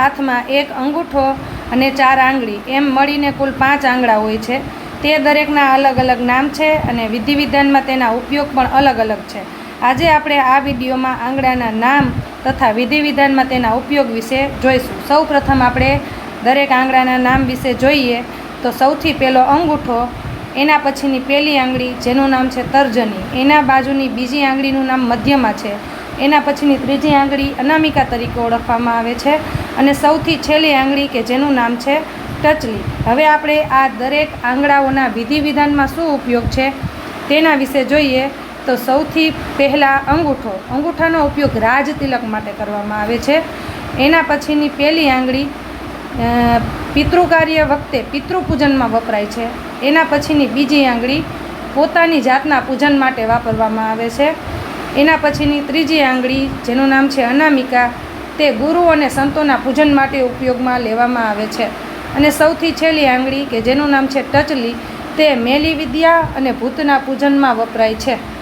હાથમાં એક અંગૂઠો અને ચાર આંગળી, એમ મળીને કુલ પાંચ આંગળા હોય છે. તે દરેકના અલગ અલગ નામ છે અને વિધિ વિધાનમાં તેના ઉપયોગ પણ અલગ અલગ છે. આજે આપણે આ વિડીયોમાં આંગળાના નામ તથા વિધિ વિધાનમાં તેના ઉપયોગ વિશે જોઈશું. સૌ પ્રથમ આપણે દરેક આંગળાના નામ વિશે જોઈએ તો સૌથી પહેલો અંગૂઠો, એના પછીની પહેલી આંગળી, જેનું નામ છે તર્જની. એના બાજુની બીજી આંગળીનું નામ મધ્યમાં છે. એના પછીની ત્રીજી આંગળી અનામિકા તરીકે ઓળખવામાં આવે છે. અને સૌથી છેલ્લી આંગળી કે જેનું નામ છે ટચલી હવે આપણે આ દરેક આંગળાઓના વિધિ વિધાનમાં શું ઉપયોગ છે તેના વિશે જોઈએ તો સૌથી પહેલાં અંગૂઠો. અંગૂઠાનો ઉપયોગ રાજ તિલક માટે કરવામાં આવે છે. એના પછીની પહેલી આંગળી પિતૃકાર્ય વખતે પિતૃપૂજનમાં વપરાય છે. એના પછીની બીજી આંગળી પોતાની જાતના પૂજન માટે વાપરવામાં આવે છે. એના પછીની ત્રીજી આંગળી, જેનું નામ છે અનામિકા તે ગુરુ અને સંતોના પૂજન માટે ઉપયોગમાં લેવામાં આવે છે. અને સૌથી છેલ્લી આંગળી, કે જેનું નામ છે ટચલી, તે મેલી વિદ્યા અને ભૂતના પૂજનમાં વપરાય છે.